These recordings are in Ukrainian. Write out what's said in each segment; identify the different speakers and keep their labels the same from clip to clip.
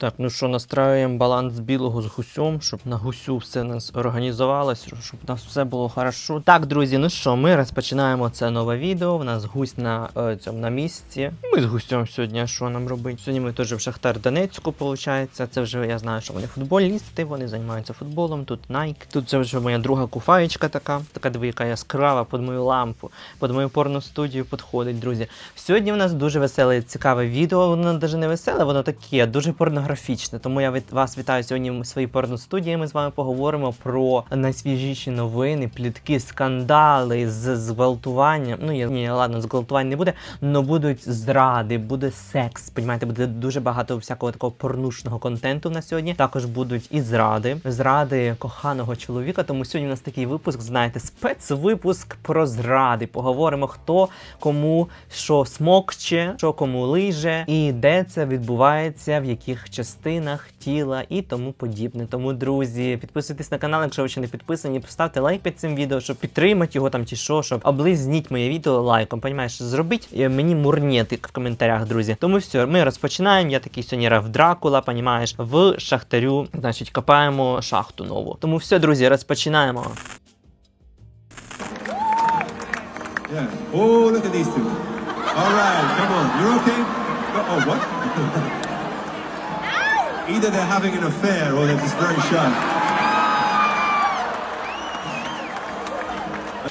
Speaker 1: Так, ну що, настраюємо баланс білого з гусем, щоб на гусю все нас організувалось, щоб у нас все було хорошо. Так, друзі, ну що, ми розпочинаємо це нове відео. У нас гусь на е, цьому на місці. Ми з гусем сьогодні, що нам робити? Сьогодні ми теж в Шахтар Донецьку, виходить. Це вже я знаю, що вони футболісти, вони займаються футболом. Тут Nike. Тут це вже моя друга куфаєчка така, така диви, яка яскрава під мою лампу, під мою порну студію підходить, друзі. Сьогодні в нас дуже веселе, цікаве відео. Воно навіть не веселе, воно таке, дуже порнографічне. Тому я від вас вітаю сьогодні в своїй порностудії. Ми з вами поговоримо про найсвіжіші новини, плітки, скандали з зґвалтуванням. Ну я ні, ладно, зґвалтувань не буде, але будуть зради, буде секс. Понімаєте, буде дуже багато всякого такого порнушного контенту на сьогодні. Також будуть і зради, зради коханого чоловіка. Тому сьогодні у нас такий випуск, знаєте, спецвипуск про зради. Поговоримо, хто кому що смокче, що кому лиже, і де це відбувається, в яких частинах тіла і тому подібне. Тому, друзі, підписуйтесь на канал, якщо ви ще не підписані, поставте лайк під цим відео, щоб підтримати його там чи що, щоб облизніть моє відео лайком. Понімаєш, зробіть е, мені мурнєтик в коментарях, друзі. Тому все, ми розпочинаємо. Я такий сьогодні рав Дракула, понімаєш, в шахтарю, значить, копаємо шахту нову. Тому все, друзі, розпочинаємо.
Speaker 2: Yeah. Oh, look at these two. All right, come on. You're okay? Oh, oh, what? Either they're having an affair or they're just very shy.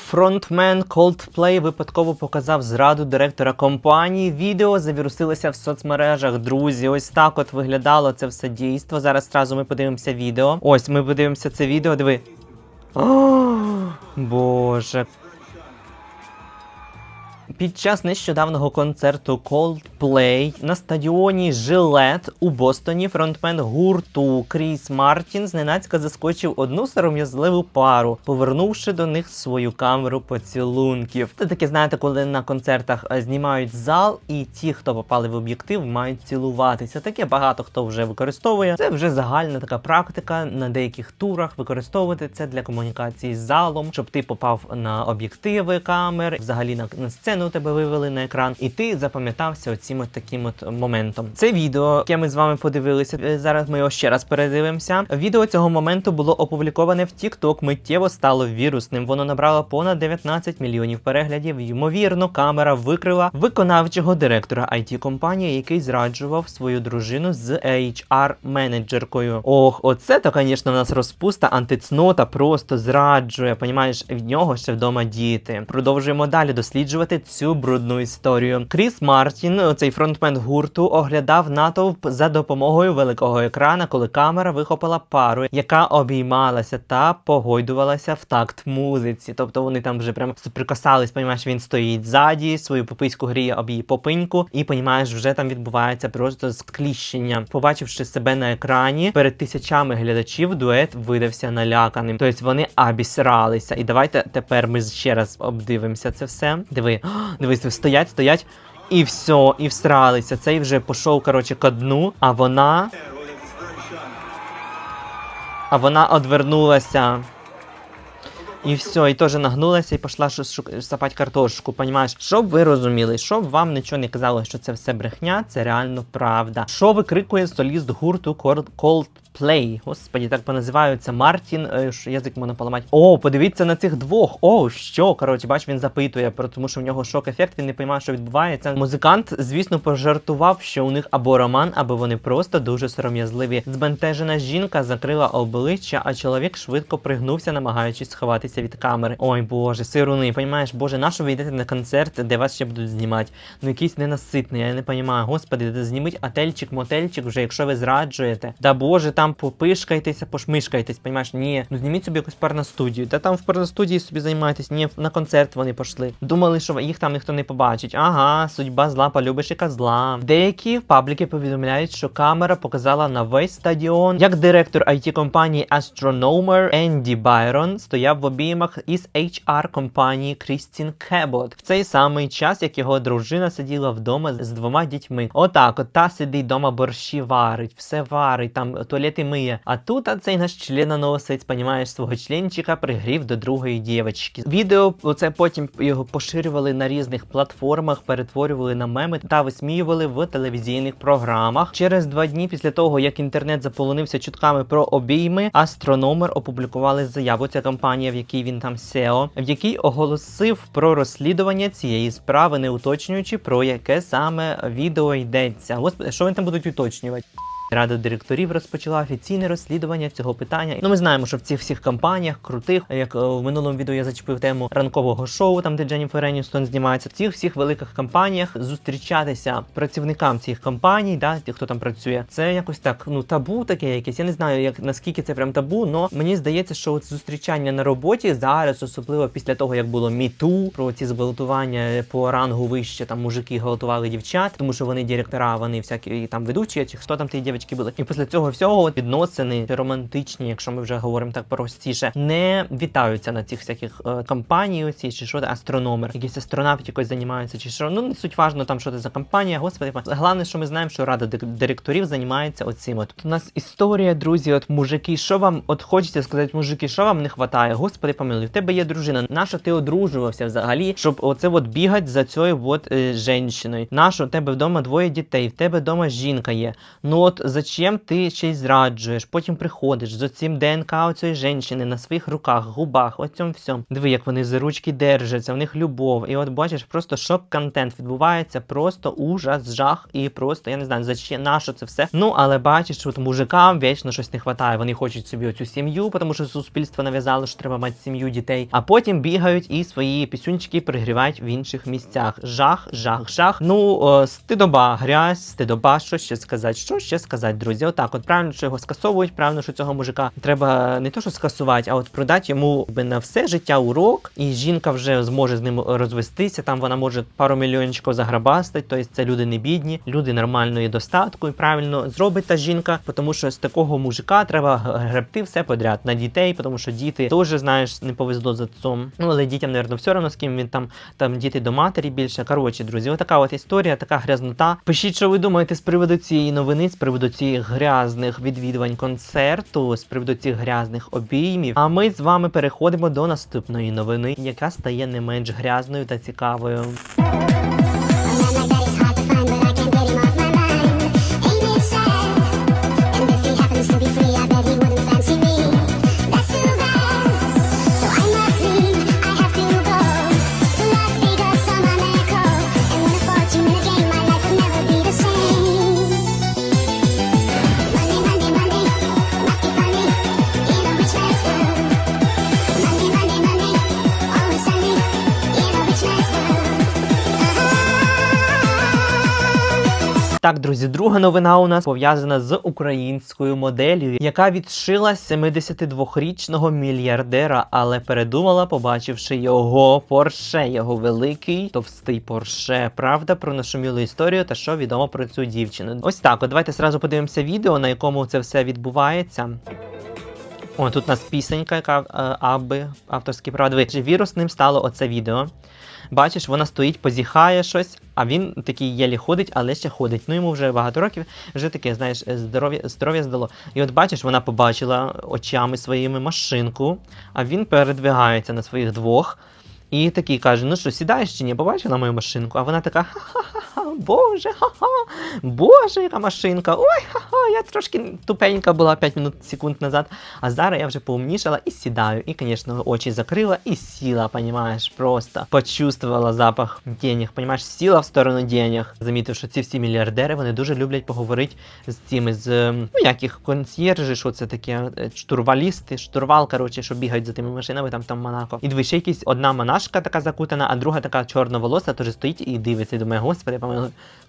Speaker 1: Фронтмен Coldplay випадково показав зраду директора компанії. Відео завірусилося в соцмережах. Друзі, ось так от виглядало це все дійство. Зараз зразу ми подивимося відео. Ось ми подивимося це відео. Диви. О, Боже. Під час нещодавнього концерту Coldplay на стадіоні Жилет у Бостоні фронтмен гурту Кріс Мартін зненацька заскочив одну сором'язливу пару, повернувши до них свою камеру поцілунків. Це таке, знаєте, коли на концертах е, знімають зал, і ті, хто попали в об'єктив, мають цілуватися. Таке багато хто вже використовує. Це вже загальна така практика на деяких турах використовувати це для комунікації з залом, щоб ти попав на об'єктиви камер, взагалі на, на сцену тебе вивели на екран, і ти запам'ятався оцім от таким от моментом. Це відео, яке ми з вами подивилися. е, Зараз ми його ще раз передивимося. Відео цього моменту було опубліковане в TikTok, миттєво стало вірусним. Воно набрало понад 19 мільйонів переглядів. Ймовірно, камера викрила виконавчого директора it компанії, який зраджував свою дружину з HR менеджеркою. Ох, оце то, звісно, в нас розпуста антицнота просто зраджує. Понімаєш, в нього ще вдома діти. Продовжуємо далі досліджувати цю брудну історію. Кріс Мартін, цей фронтмен гурту, оглядав натовп за допомогою великого екрана, коли камера вихопила пару, яка обіймалася та погойдувалася в такт музиці. Тобто вони там вже прям суприкасались, понімаєш, він стоїть ззаді, свою попиську гріє об її попиньку, і понімаєш, вже там відбувається просто скліщення. Побачивши себе на екрані перед тисячами глядачів, дует видався наляканим. Тобто вони обісралися. І давайте тепер ми ще раз обдивимося це все. Диви, дивись, стоять, стоять. І все, і всралися. Цей вже пішов, коротше, ко дну, а вона. А вона одвернулася. І все, і теж нагнулася і пішла сапати картошку. Понімаєш, щоб ви розуміли, щоб вам нічого не казали, що це все брехня, це реально правда. Що викрикує соліст гурту Cold- Coldplay? Господі, так поназиваються Мартін. е, Язик можна поламати. О, подивіться на цих двох. О, що? Коротше, бач, він запитує, про- тому що в нього шок-ефект, він не розуміє, що відбувається. Музикант, звісно, пожартував, що у них або роман, або вони просто дуже сором'язливі. Збентежена жінка закрила обличчя, а чоловік швидко пригнувся, намагаючись сховатися від камери. Ой боже, сируни, понімаєш, боже, на що ви йдете на концерт, де вас ще будуть знімати? Ну якийсь ненаситний, я не розумію. Господи, зніміть отельчик, мотельчик вже, якщо ви зраджуєте. Да боже, там попишкайтеся, пошмишкайтесь, понімаєш? Ні, ну зніміть собі якусь порностудію. Та там в порностудії собі займайтесь. Ні, на концерт вони пішли. Думали, що їх там ніхто не побачить. Ага, судьба зла, полюбиш і козла. Деякі пабліки повідомляють, що камера показала на весь стадіон, як директор it компанії Astronomer Енді Байрон стояв в обіймах із HR компанії Крістін Кебот в цей самий час, як його дружина сиділа вдома з двома дітьми. Отак, от та сидить вдома борщі варить, все варить, там туалети туалети миє. А тут а цей наш членоносець, понімаєш, свого членчика пригрів до другої дівчинки. Відео оце потім його поширювали на різних платформах, перетворювали на меми та висміювали в телевізійних програмах. Через два дні після того, як інтернет заполонився чутками про обійми, астрономер опублікували заяву. Ця компанія, в якій він там SEO, в якій оголосив про розслідування цієї справи, не уточнюючи про яке саме відео йдеться. Господи, що вони там будуть уточнювати? Рада директорів розпочала офіційне розслідування цього питання. Ну, ми знаємо, що в цих всіх компаніях крутих, як е, в минулому відео я зачепив тему ранкового шоу, там де Дженніфер Еністон знімається. В цих всіх великих компаніях зустрічатися працівникам цих компаній, да, ті, хто там працює, це якось так, ну табу таке якесь. Я не знаю, як наскільки це прям табу, але мені здається, що от зустрічання на роботі зараз, особливо після того, як було міту, про ці зґвалтування по рангу вище, там мужики гвалтували дівчат, тому що вони директора, вони всякі там ведучі, чи хто там ті дівчатки були. І після цього всього відносини романтичні, якщо ми вже говоримо так простіше, не вітаються на цих всяких е, компаній, оці чи що астрономер, якийсь астронавт якось займається, чи що. Ну не суть важно там, що це за компанія. Господи, головне, що ми знаємо, що рада директорів займається оцим. От у нас історія, друзі. От мужики, що вам от хочеться сказати, мужики, що вам не вистачає? Господи, помилуй, в тебе є дружина. Нащо ти одружувався взагалі, щоб оце от бігати за цією от е, жінщиною? Нащо тебе вдома двоє дітей, в тебе вдома жінка є. Ну от зачем ти ще й зраджуєш? Потім приходиш з оцим ДНК цієї жінки на своїх руках, губах, оцьому всьому. Диви, як вони за ручки держаться, в них любов. І от бачиш, просто шок-контент відбувається, просто ужас, жах, і просто я не знаю, зачем на що це все. Ну але бачиш, от мужикам вічно щось не вистачає. Вони хочуть собі оцю сім'ю, тому що суспільство нав'язало, що треба мати сім'ю дітей. А потім бігають і свої пісюнчики пригрівають в інших місцях. Жах, жах, жах. Ну е, стидоба, грязь, стидоба. Що ще сказати? Що ще сказати, друзі? Отак, от правильно, що його скасовують, правильно, що цього мужика треба не то, що скасувати, а от продати йому би на все життя урок, і жінка вже зможе з ним розвестися. Там вона може пару мільйончиків заграбастить. Тобто це люди не бідні, люди нормальної достатку. І правильно зробить та жінка, тому що з такого мужика треба гребти все подряд на дітей, тому що діти теж знаєш, не повезло з отцом. Ну але дітям, напевно, все одно з ким він там там діти до матері більше. Коротше, друзі, отака от історія, така грязнота. Пишіть, що ви думаєте з приводу цієї новини, з приводу цих грязних відвідувань концерту, з приводу цих грязних обіймів. А ми з вами переходимо до наступної новини, яка стає не менш грязною та цікавою. Так, друзі, друга новина у нас пов'язана з українською моделлю, яка відшила 72-річного мільярдера, але передумала, побачивши його Порше, його великий товстий Порше. Правда про нашумілу історію та що відомо про цю дівчину. Ось так. От давайте зразу подивимося відео, на якому це все відбувається. О, тут у нас пісенька, яка е, аби авторські права. Диви, вірусним стало оце відео. Бачиш, вона стоїть, позіхає щось, а він такий єлі ходить, але ще ходить. Ну йому вже багато років, вже таке, знаєш, здоров'я здоров'я здало. І от бачиш, вона побачила очами своїми машинку, а він передвигається на своїх двох. І такий каже: ну що, сідаєш чи ні? Побачила мою машинку? А вона така: ха-ха-ха, боже, ха-ха, боже, яка машинка! Ой, ха-ха, я трошки тупенька була 5 минут секунд назад. А зараз я вже поумнішала і сідаю. І, звісно, очі закрила і сіла, понімаєш, просто почувствувала запах денег, понімаєш, сіла в сторону денег. Замітив, що ці всі мільярдери вони дуже люблять поговорити з цими з ем, ну як їх консьєржі, що це таке, е, штурвалісти, штурвал, коротше, що бігають за тими машинами, там там Монако. І диви, ще якісь одна монашка така закутана, а друга така чорноволоса, теж стоїть і дивиться. І думає, господи,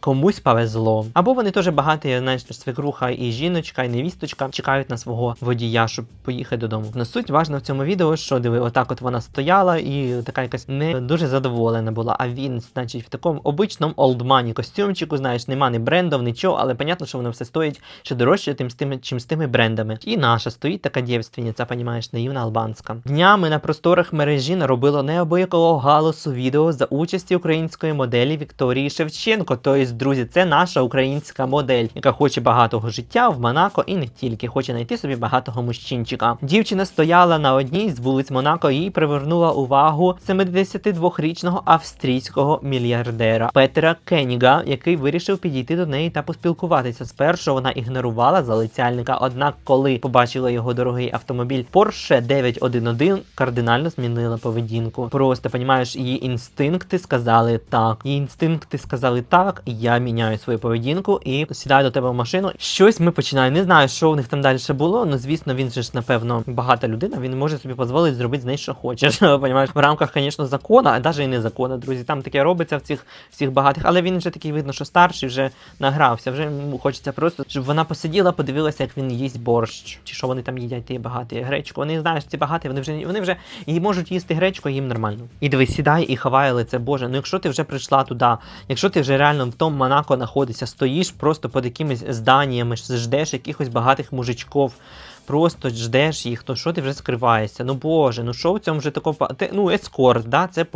Speaker 1: комусь повезло. Або вони теж багаті, знаєш, свекруха і жіночка, і невісточка чекають на свого водія, щоб поїхати додому. Но суть важна в цьому відео, що диви, отак от вона стояла і така якась не дуже задоволена була. А він, значить, в такому обичному олдмані костюмчику, знаєш, нема ні брендів, нічого, але понятно, що воно все стоїть ще дорожче, тим з тими, чим з тими брендами. І наша стоїть така дівственниця, понімаєш, наївна албанська. Днями на просторах мережі наробило неабияк неабиякого галасу відео за участі української моделі Вікторії Шевченко. Тобто, друзі, це наша українська модель, яка хоче багатого життя в Монако і не тільки хоче знайти собі багатого мужчинчика. Дівчина стояла на одній з вулиць Монако і привернула увагу 72-річного австрійського мільярдера Петера Кеніга, який вирішив підійти до неї та поспілкуватися. Спершу вона ігнорувала залицяльника, однак, коли побачила його дорогий автомобіль Porsche 911, кардинально змінила поведінку. Просто понімаєш, її інстинкти сказали так. Її інстинкти сказали так. Я міняю свою поведінку і сідаю до тебе в машину. Щось ми починаємо. Не знаю, що у них там далі було. Ну звісно, він же ж напевно багата людина. Він може собі дозволити зробити з нею, що хоче. Понімаєш, в рамках, звісно, закону, а навіть і не закону, друзі. Там таке робиться в цих всіх багатих, але він вже такий видно, що старший вже награвся. Вже йому хочеться просто, щоб вона посиділа, подивилася, як він їсть борщ, чи що вони там їдять, ті багаті гречку. Вони знаєш, ці багаті, вони вже вони вже і можуть їсти гречку, їм нормально. І диви, сідай і хавай лице Боже. Ну якщо ти вже прийшла туди, якщо ти вже реально в тому Монако знаходишся, стоїш просто під якимись зданнями, ждеш якихось багатих мужичків. Просто ждеш їх, то що ти вже скриваєшся? Ну боже, ну що в цьому вже такого ти, ну ескорт, да? Це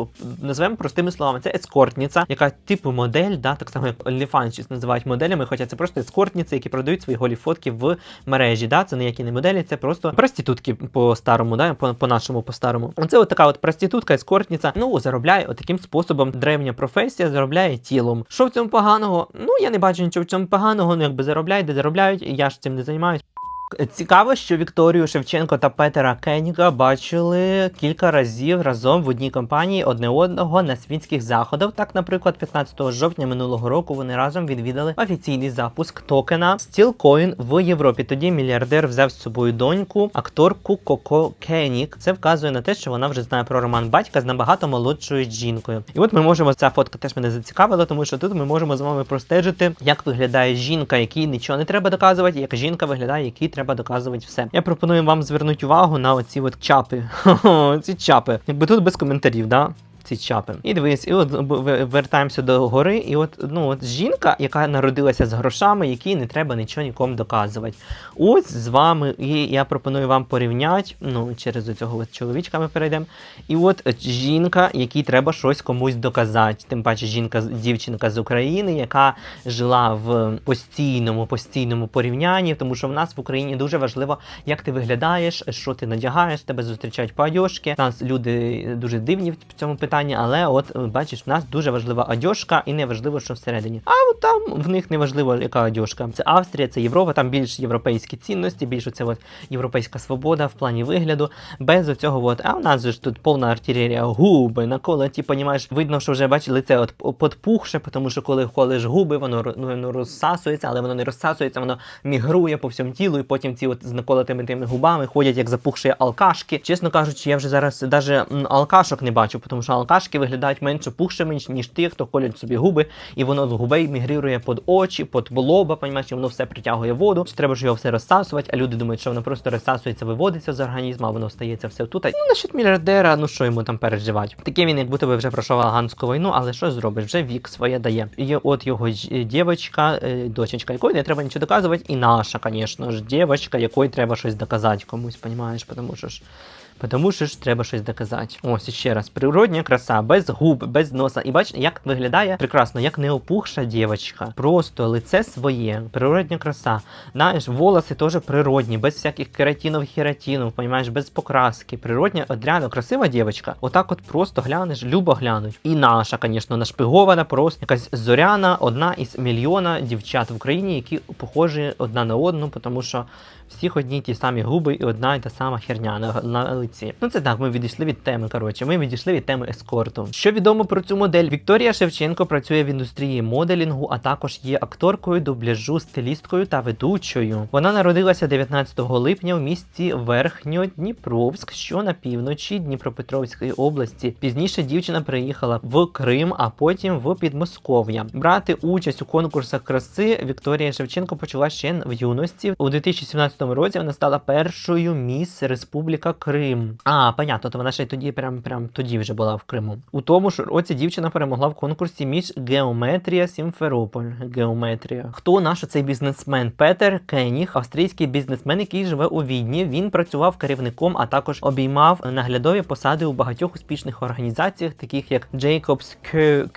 Speaker 1: називаємо простими словами. Це ескортниця, яка типу модель, да, так само як OnlyFans щось називають моделями, хоча це просто ескортниці, які продають свої голі фотки в мережі. Да? Це ніякі не моделі, це просто проститутки по старому, да? по, нашому по старому. Це от така от проститутка, ескортниця. Ну заробляє от таким способом. Древня професія заробляє тілом. Що в цьому поганого? Ну я не бачу нічого в цьому поганого. Ну якби заробляють, де заробляють. Я ж цим не займаюсь. Цікаво, що Вікторію Шевченко та Петера Кеніга бачили кілька разів разом в одній компанії одне одного на світських заходах. Так, наприклад, 15 жовтня минулого року вони разом відвідали офіційний запуск токена Steelcoin в Європі. Тоді мільярдер взяв з собою доньку, акторку Коко Кенік. Це вказує на те, що вона вже знає про роман батька з набагато молодшою жінкою. І от ми можемо ця фотка теж мене зацікавила, тому що тут ми можемо з вами простежити, як виглядає жінка, якій нічого не треба доказувати, як жінка виглядає, якій треба доказувати все. Я пропоную вам звернути увагу на оці от чапи. Ці чапи. Якби тут без коментарів, да? Ці чапи. І дивись, і от вертаємося до гори, і от ну от жінка, яка народилася з грошами, якій не треба нічого нікому доказувати. Ось з вами, і я пропоную вам порівняти. Ну, через цього чоловічка ми перейдемо. І от жінка, якій треба щось комусь доказати. Тим паче, жінка дівчинка з України, яка жила в постійному, постійному порівнянні, тому що в нас в Україні дуже важливо, як ти виглядаєш, що ти надягаєш, тебе зустрічають одежці. Нас люди дуже дивні в цьому питанні, але от е, бачиш, в нас дуже важлива одежка, і не важливо, що всередині. А от там в них не важливо, яка одежка. Це Австрія, це Європа, там більш європейські цінності, більш оце от європейська свобода в плані вигляду. Без оцього, от, а у нас же ж тут повна артилерія, губи, наколоті, понімаєш, видно, що вже бачиш, лице от подпухше, тому що коли колиш губи, воно, ну, розсасується, але воно не розсасується, воно мігрує по всьому тілу, і потім ці от з наколотими тими губами ходять як запухші алкашки. Чесно кажучи, я вже зараз м, алкашок не бачу, тому що алкашки виглядають менше пухшими, ніж- ті, хто колять собі губи, і воно з губей мігрує під очі, під лоба, понімаєш, і воно все притягує воду. Треба ж його все розсасувати, а люди думають, що воно просто розсасується, виводиться з організму, а воно стається все тут. Ну, насчет мільярдера, ну що йому там переживати? Таке він, як будто би вже пройшов афганську війну, але що зробиш? Вже вік своє дає. І от його е, дівчинка, е, дочечка, якої не треба нічого доказувати, і наша, звісно ж, дівчинка, якої треба щось доказати комусь, понімаєш, тому що ж. Тому що ж треба щось доказати. Ось ще раз. Природня краса, без губ, без носа. І бачите, як виглядає прекрасно, як не опухша дівчинка. Просто лице своє, природня краса. Знаєш, волоси теж природні, без всяких кератінів, хератінів, понімаєш, без покраски. Природня, от красива дівчинка. Отак от просто глянеш, любо глянуть. І наша, звісно, нашпигована, просто якась зоряна, одна із мільйона дівчат в Україні, які похожі одна на одну, тому що всіх одні ті самі губи і одна й та сама херня на, на лиці. Ну це так, ми відійшли від теми. Коротше, ми відійшли від теми ескорту. Що відомо про цю модель? Вікторія Шевченко працює в індустрії моделінгу, а також є акторкою, дубляжу, стилісткою та ведучою. Вона народилася 19 липня в місті Верхньодніпровськ, що на півночі Дніпропетровської області. Пізніше дівчина приїхала в Крим, а потім в Підмосков'я. Брати участь у конкурсах краси Вікторія Шевченко почала ще в юності. У 2017 році вона стала першою міс Республіка Крим. А, понятно, то вона ще й тоді, прям, прям тоді вже була в Криму. У тому ж році дівчина перемогла в конкурсі між Геометрія Сімферополь. Геометрія. Хто наш цей бізнесмен? Петер Кеніг, австрійський бізнесмен, який живе у Відні. Він працював керівником, а також обіймав наглядові посади у багатьох успішних організаціях, таких як Jacobs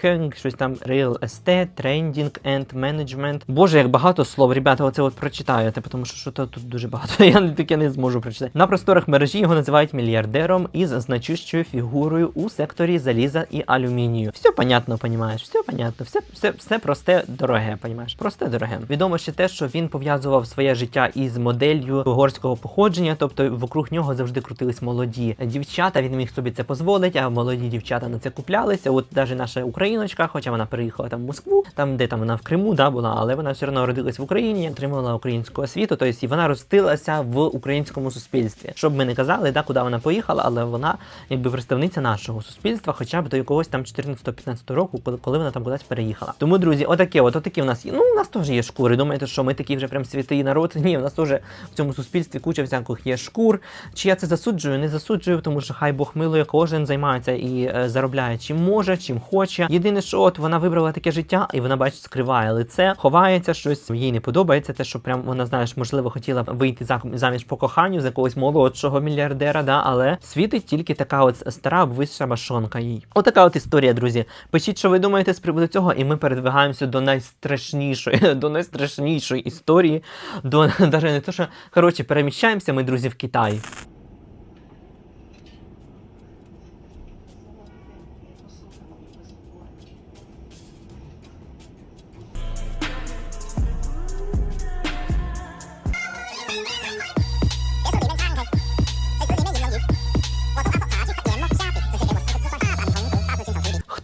Speaker 1: King, щось там Real Estate, Trending and Management. Боже, як багато слов, ребята, оце от прочитаєте, тому що що тут дуже багато. Я таке не зможу прочитати. На просторах мережі його називають мільярдером із значущою фігурою у секторі заліза і алюмінію. Все понятно, понімаєш, все понятно, все, все, все просте, дороге, понімаєш. Просте дороге. Відомо ще те, що він пов'язував своє життя із моделлю угорського походження, тобто вокруг нього завжди крутились молоді дівчата. Він міг собі це дозволити, а молоді дівчата на це куплялися. От навіть наша україночка, хоча вона переїхала там в Москву, там де там вона в Криму, да, була, але вона все одно родилась в Україні, отримала українську освіту. Тобто і вона ростилася в українському суспільстві. Щоб ми не казали, да, куди вона поїхала, але вона якби представниця нашого суспільства, хоча б до якогось там 14-15 року, коли, коли вона там кудись переїхала. Тому, друзі, отаке, от отакі в нас є. Ну, у нас теж є шкури. Думаєте, що ми такі вже прям святий народ? Ні, у нас теж в цьому суспільстві куча всяких є шкур. Чи я це засуджую? Не засуджую, тому що хай Бог милує, кожен займається і е, заробляє чим може, чим хоче. Єдине, що от вона вибрала таке життя, і вона бачить, скриває лице, ховається щось, їй не подобається. Те, що прям вона знаєш, можливо, хотіла вийти заміж по коханню з якогось молодшого мільярдера, да, але світить тільки така от стара обвисша башонка їй. Отака от історія, друзі. Пишіть, що ви думаєте з приводу цього, і ми передвигаємося до найстрашнішої, до найстрашнішої історії. До навіть не то, що коротше, переміщаємося ми, друзі, в Китай.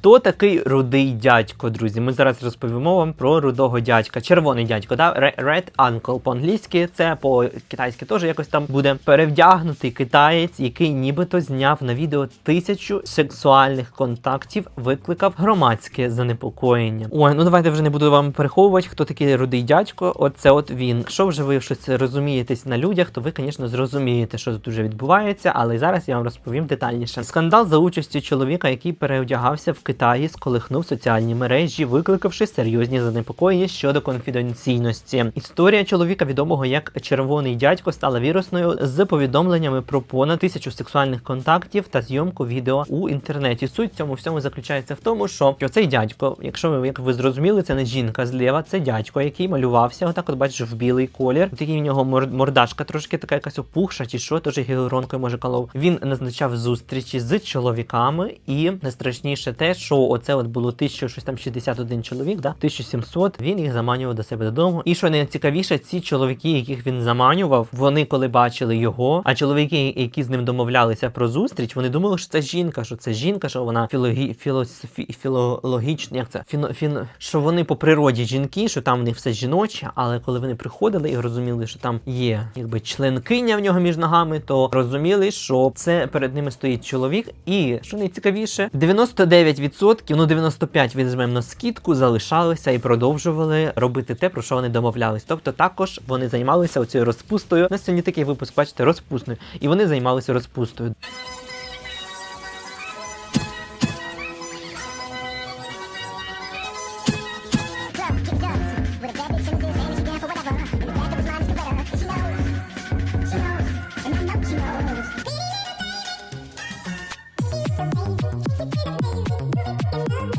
Speaker 1: Хто такий рудий дядько, друзі? Ми зараз розповімо вам про рудого дядька. Червоний дядько, да? Red Uncle по-англійськи, це по-китайськи теж якось там буде перевдягнутий китаєць, який нібито зняв на відео тисячу сексуальних контактів, викликав громадське занепокоєння. Ой, ну давайте вже не буду вам переховувати, хто такий рудий дядько. Оце от він. Якщо вже ви щось розумієтесь на людях, то ви, звісно, зрозумієте, що тут уже відбувається, але зараз я вам розповім детальніше. Скандал за участю чоловіка, який переодягався в Китаї, сколихнув соціальні мережі, викликавши серйозні занепокоєння щодо конфіденційності. Історія чоловіка, відомого як червоний дядько, стала вірусною з повідомленнями про понад тисячу сексуальних контактів та зйомку відео у інтернеті. Суть цьому всьому заключається в тому, що цей дядько, якщо ви як ви зрозуміли, це не жінка зліва, це дядько, який малювався, отак, от бачиш, в білий колір. Такий в нього мор- мордашка трошки така якась опухша, чи що, теж гіалуронкою може колов. Він назначав зустрічі з чоловіками, і найстрашніше те, що оце от було 1061 чоловік, да? 1700, він їх заманював до себе додому. І що найцікавіше, ці чоловіки, яких він заманював, вони коли бачили його, а чоловіки, які з ним домовлялися про зустріч, вони думали, що це жінка, що це жінка, що вона філогі, філософі, філологічна, як це фіно, фін, що вони по природі жінки, що там в них все жіноче, але коли вони приходили і розуміли, що там є якби членкиня в нього між ногами, то розуміли, що це перед ними стоїть чоловік. І що найцікавіше, 99%, ну 95% візьмемо на скидку, залишалися і продовжували робити те, про що вони домовлялись. Тобто також вони займалися оцією розпустою. На сьогодні такий випуск, бачите, розпусною. І вони займалися розпустою.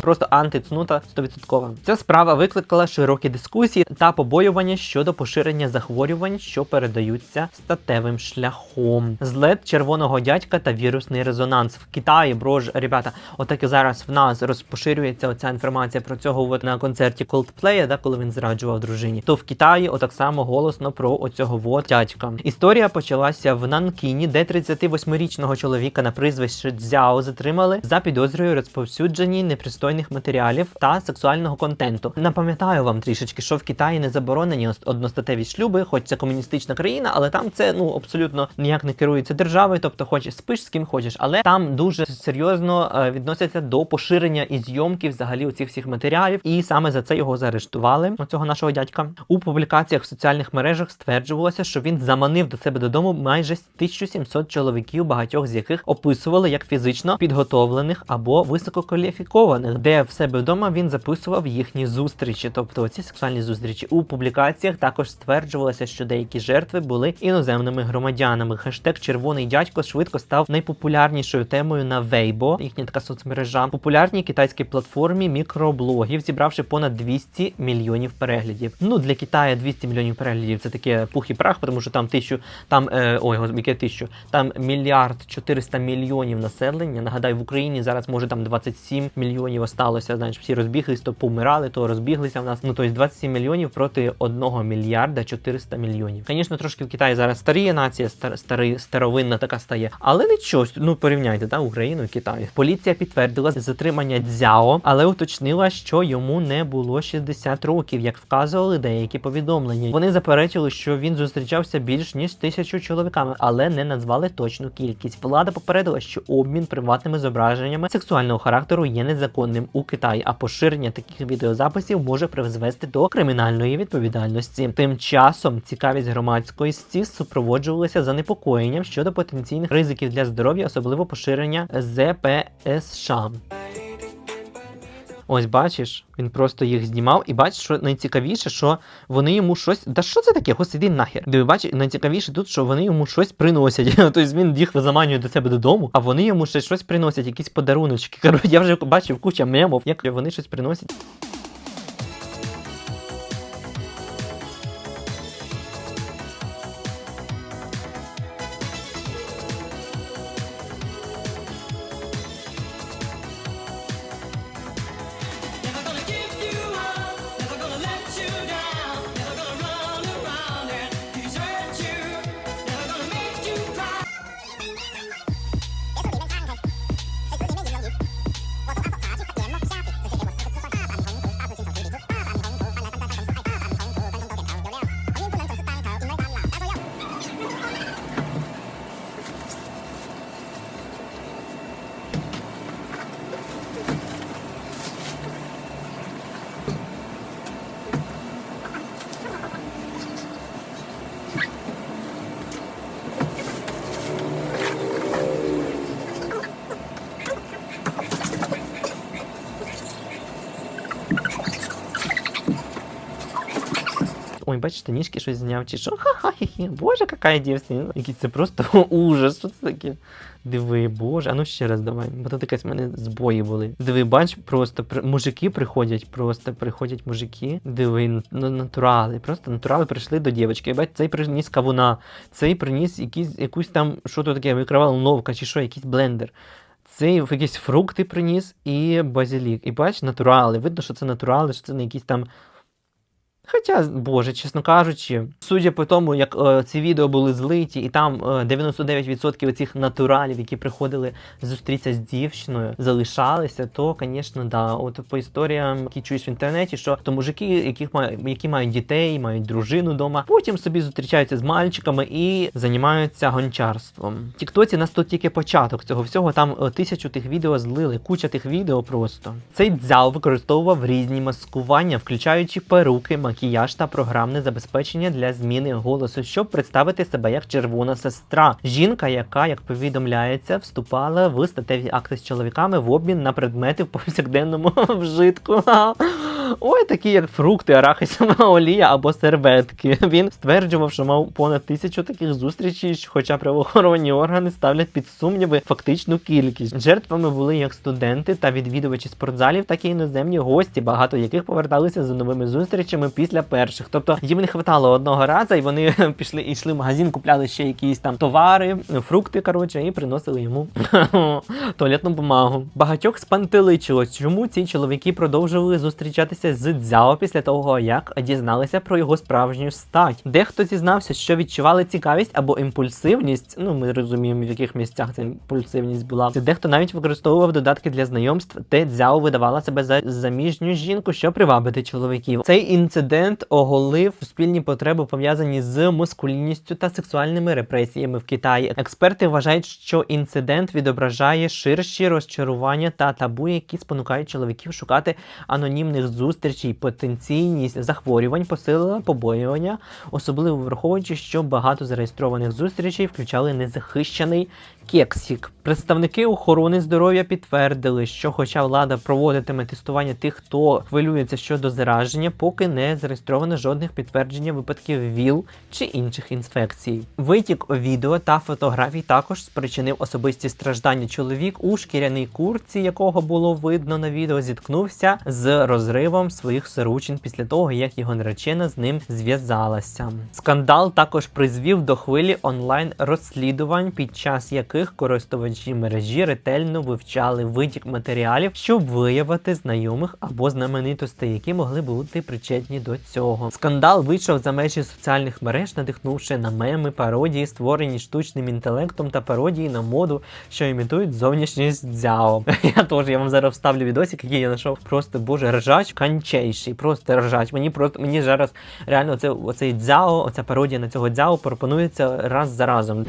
Speaker 1: Просто антицнута 100%. Ця справа викликала широкі дискусії та побоювання щодо поширення захворювань, що передаються статевим шляхом. Злет червоного дядька та вірусний резонанс в Китаї. Брож, ребята, отак і зараз в нас розпоширюється оця інформація про цього от на концерті Coldplay, да, коли він зраджував дружині. То в Китаї отак само голосно про оцього от дядька. Історія почалася в Нанкіні, де 38-річного чоловіка на прізвище Цзяо затримали за підозрою розповсюдженні непристойної непристойних матеріалів та сексуального контенту. Напам'ятаю вам трішечки, що в Китаї не заборонені одностатеві шлюби, хоч це комуністична країна, але там це ну абсолютно ніяк не керується державою, тобто хочеш спиш з ким хочеш, але там дуже серйозно е, відносяться до поширення і зйомки взагалі у цих всіх матеріалів, і саме за це його заарештували. Оцього нашого дядька у публікаціях в соціальних мережах стверджувалося, що він заманив до себе додому майже 1700 чоловіків, багатьох з яких описували як фізично підготовлених або висококваліфікованих, де в себе вдома він записував їхні зустрічі, тобто ці сексуальні зустрічі. У публікаціях також стверджувалося, що деякі жертви були іноземними громадянами. Хештег Червоний дядько швидко став найпопулярнішою темою на Weibo, їхня така соцмережа, популярній китайській платформі мікроблогів, зібравши понад 200 мільйонів переглядів. Ну для Китаю 200 мільйонів переглядів це таке пух і прах, тому що там тисячу, там е, ой, яке тисячу, там мільярд 400 мільйонів населення. Нагадаю, в Україні зараз може там 27 мільйонів осталося. Знаєш, всі розбіглись, то помирали, то розбіглися в нас. Ну тобто 27 мільйонів проти 1 мільярда 400 мільйонів. Звісно, трошки в Китаї зараз старіє нація, стар, старий, старовинна така стає. Але нічого, ну порівняйте та Україну і Китай. Поліція підтвердила затримання Дзяо, але уточнила, що йому не було 60 років, як вказували деякі повідомлення. Вони заперечили, що він зустрічався більш ніж тисячу чоловіками, але не назвали точну кількість. Влада попередила, що обмін приватними зображеннями сексуального характеру є незаконним у Китаї, а поширення таких відеозаписів може призвести до кримінальної відповідальності. Тим часом цікавість громадськості супроводжувалася занепокоєнням щодо потенційних ризиків для здоров'я, особливо поширення ЗПСШ. Ось бачиш, він просто їх знімав, і бачиш, що найцікавіше, що вони йому щось. Да що це таке? Господи, нахер. Диви, бачиш, найцікавіше тут, що вони йому щось приносять. тобто він їх заманює до себе додому, а вони йому ще щось приносять, якісь подаруночки. Коротше, я вже бачив куча мемов, як вони щось приносять. Бачите, ніжки щось зняв, чи що? Ха-ха-хі, боже, яка дівственна. Який це просто ужас. Що це таке? Диви, боже, а ну ще раз давай. Бо тут якась в мене збої були. Диви, бач, просто при... мужики приходять, просто приходять мужики. Диви, ну натурали. Просто натурали прийшли до дівчинки. Бач, цей приніс кавуна, цей приніс якісь, якусь там, що то таке, мікроволновка чи що, якийсь блендер. Цей якісь фрукти приніс і базилік. І бач, натурали. Видно, що це натурали, що це не якісь там Хоча, боже, чесно кажучи, судя по тому, як е, ці відео були злиті, і там е, 99% цих натуралів, які приходили зустрітися з дівчиною, залишалися, то, звісно, да. От по історіям, які чуєш в інтернеті, що то мужики, яких має, які мають дітей, мають дружину вдома, потім собі зустрічаються з мальчиками і займаються гончарством. В Тіктоці нас тут тільки початок цього всього. Там е, тисячу тих відео злили, куча тих відео просто. Цей дзяо використовував різні маскування, включаючи перуки, макіяж та програмне забезпечення для зміни голосу, щоб представити себе як червона сестра. Жінка, яка, як повідомляється, вступала в статеві акти з чоловіками в обмін на предмети в повсякденному вжитку. Ой, такі як фрукти, арахисова олія або серветки. Він стверджував, що мав понад тисячу таких зустрічей, хоча правоохоронні органи ставлять під сумніви фактичну кількість. Жертвами були як студенти та відвідувачі спортзалів, так і іноземні гості, багато яких поверталися за новими зустрічами після після перших. Тобто їм не хватало одного разу, і вони пішли йшли в магазин, купляли ще якісь там товари, фрукти, коротше, і приносили йому туалетну бумагу. Багатьох спантеличило, чому ці чоловіки продовжували зустрічатися з Дзяо після того, як дізналися про його справжню стать. Дехто зізнався, що відчували цікавість або імпульсивність. Ну, ми розуміємо, в яких місцях ця імпульсивність була. Дехто навіть використовував додатки для знайомств, де Дзяо видавала себе за заміжню жінку, щоб привабити чоловіків. Цей інцидент оголив суспільні потреби, пов'язані з мускулінністю та сексуальними репресіями в Китаї. Експерти вважають, що інцидент відображає ширші розчарування та табу, які спонукають чоловіків шукати анонімних зустрічей. Потенційність захворювань посилила побоювання, особливо враховуючи, що багато зареєстрованих зустрічей включали незахищений кексік. Представники охорони здоров'я підтвердили, що, хоча влада проводитиме тестування тих, хто хвилюється щодо зараження, поки не зареєстровано жодних підтвердження випадків ВІЛ чи інших інфекцій. Витік відео та фотографій також спричинив особисті страждання. Чоловік у шкіряній курці, якого було видно на відео, зіткнувся з розривом своїх заручин після того, як його наречена з ним зв'язалася. Скандал також призвів до хвилі онлайн розслідувань, під час яких користувачі мережі ретельно вивчали витік матеріалів, щоб виявити знайомих або знаменитостей, які могли бути причетні до цього. Скандал вийшов за межі соціальних мереж, надихнувши на меми, пародії, створені штучним інтелектом та пародії на моду, що імітують зовнішність дзяо. Я теж я вам зараз вставлю відосик, який я знайшов. Просто боже, ржач кончейший, просто ржач. Мені просто мені зараз реально це оцей дзяо, оця пародія на цього дзяо пропонується раз за разом.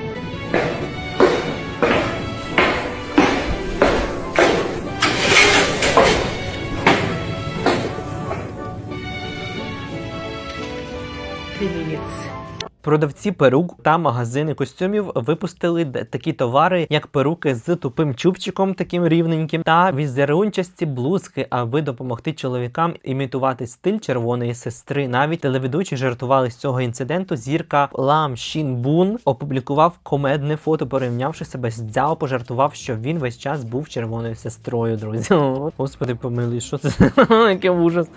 Speaker 1: Продавці перук та магазини костюмів випустили такі товари, як перуки з тупим чубчиком, таким рівненьким, та візерунчасті блузки, аби допомогти чоловікам імітувати стиль червоної сестри. Навіть телеведучі жартували з цього інциденту. Зірка Лам Шін Бун опублікував комедне фото, порівнявши себе з Дзяо, пожартував, що він весь час був червоною сестрою. Друзі, О, господи, помилуй, що це? Який ужас.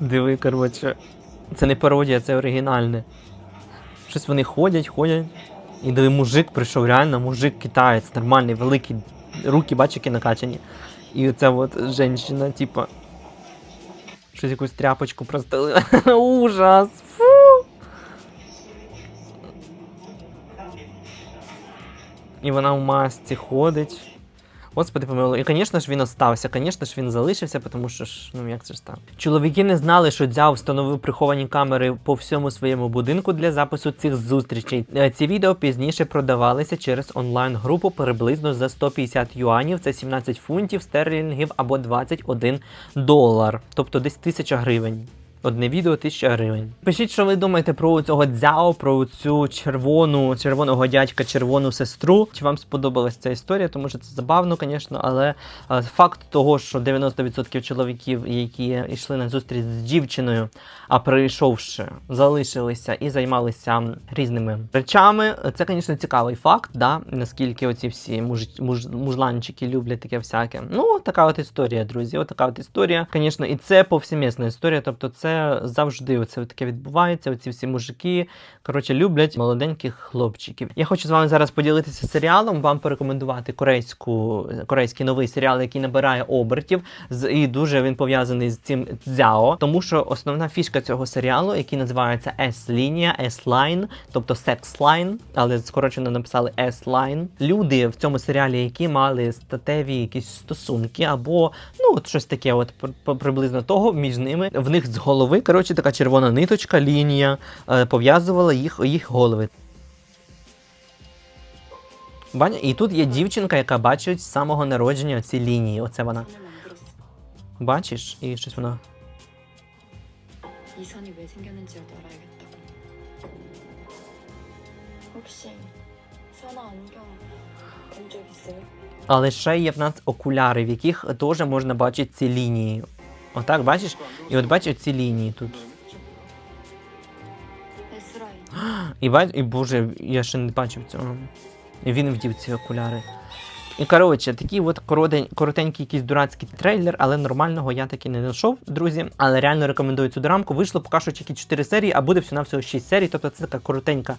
Speaker 1: Диви, коротше. Це не пародія, це оригінальне. Щось вони ходять, ходять. І диви, мужик прийшов, реально, мужик китаєць, нормальний, великий, руки, бачиш, які накачані. І оця от жінка, типа. Щось якусь тряпочку простелила. Ужас! Фу! І вона в масці ходить. Господи помилуй. І, звісно ж, він остався, звісно ж, він залишився, тому що ж, ну як це ж так. Чоловіки не знали, що Дзяо встановив приховані камери по всьому своєму будинку для запису цих зустрічей. Е, Ці відео пізніше продавалися через онлайн-групу приблизно за 150 юанів, це 17 фунтів стерлінгів або 21 долар, тобто десь 1000 гривень. Одне відео 1000 гривень. Пишіть, що ви думаєте про цього дзяо, про цю червону, червоного дядька, червону сестру. Чи вам сподобалась ця історія? Тому що це забавно, звісно, але е, факт того, що 90% чоловіків, які йшли на зустріч з дівчиною, а прийшовши, залишилися і займалися різними речами. Це, звісно, цікавий факт, да? наскільки оці всі муж, муж, мужланчики люблять таке всяке. Ну, така от історія, друзі. От така от історія. Звісно, і це повсімісна історія. Тобто, це завжди оце таке відбувається. Оці всі мужики коротше люблять молоденьких хлопчиків. Я хочу з вами зараз поділитися серіалом, вам порекомендувати корейську корейський новий серіал, який набирає обертів. І дуже він пов'язаний з цим дзяо, тому що основна фішка цього серіалу, який називається S-лінія, S-line, тобто Line, але скорочено написали S-line. Люди в цьому серіалі, які мали статеві якісь стосунки, або ну от щось таке, от при- при- приблизно того між ними в них з коротше, така червона ниточка, лінія е, пов'язувала їх, їх голови. Баня, і тут є дівчинка, яка бачить з самого народження ці лінії. Оце вона. Бачиш, і щось вона.
Speaker 3: 이 선이 왜 생겼는지라도 알아야겠다. 혹시 선아 안경 본 적 있어요?
Speaker 1: Але ще є в нас окуляри, в яких теж можна бачити ці лінії. Отак, бачиш? І от бачиш ці лінії тут. І бач, і боже, я ще не бачив цього. І він вдів ці окуляри. І коротше, такий от коротень, коротенький якийсь дурацький трейлер, але нормального я таки не знайшов, друзі. Але реально рекомендую цю драмку. Вийшло поки що тільки 4 серії, а буде всього навсього 6 серій. Тобто це така коротенька,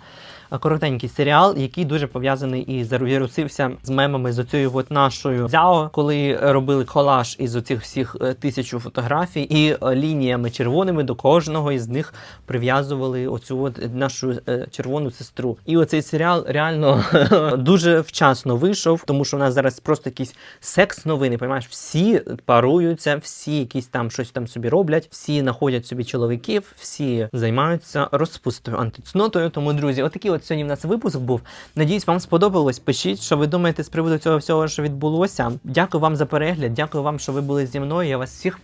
Speaker 1: коротенький серіал, який дуже пов'язаний і завірусився з мемами з оцією от нашою зяо, коли робили колаж із оцих всіх е, тисячу фотографій, і е, лініями червоними до кожного із них прив'язували оцю от нашу е, червону сестру. І оцей серіал реально дуже вчасно вийшов, тому що у нас зараз просто якісь секс-новини. Понімаєш, всі паруються, всі якісь там щось там собі роблять, всі знаходять собі чоловіків, всі займаються розпустою антицнотою. Тому, друзі, отакий от сьогодні в нас випуск був. Надіюсь, вам сподобалось. Пишіть, що ви думаєте з приводу цього всього, що відбулося. Дякую вам за перегляд. Дякую вам, що ви були зі мною. Я вас всіх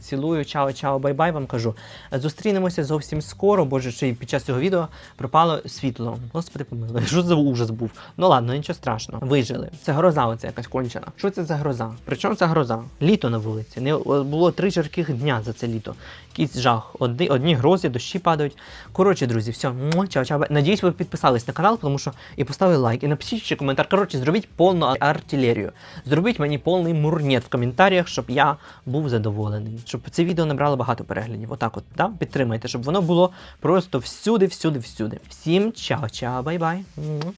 Speaker 1: цілую. Чао, чао, бай-бай. Вам кажу. Зустрінемося зовсім скоро. Боже, й під час цього відео пропало світло. Господи, помилуй. Що за ужас був? Ну ладно, нічого страшного. Вижили. Це гроза, оця якась кончена. Що це за гроза? Причому це гроза? Літо на вулиці. Не було три жарких дня за це літо. Якийсь жах. Одні, одні грози, дощі падають. Коротше, друзі, все. Чао, чао. Надіюсь, ви підписались на канал, тому що і поставили лайк, і напишіть ще коментар. Коротше, зробіть повну артилерію. Зробіть мені повний мурнєт в коментарях, щоб я був задоволений. Щоб це відео набрало багато переглядів. Отак от, да? Підтримайте, щоб воно було просто всюди, всюди, всюди. Всім чао, чао, бай-бай.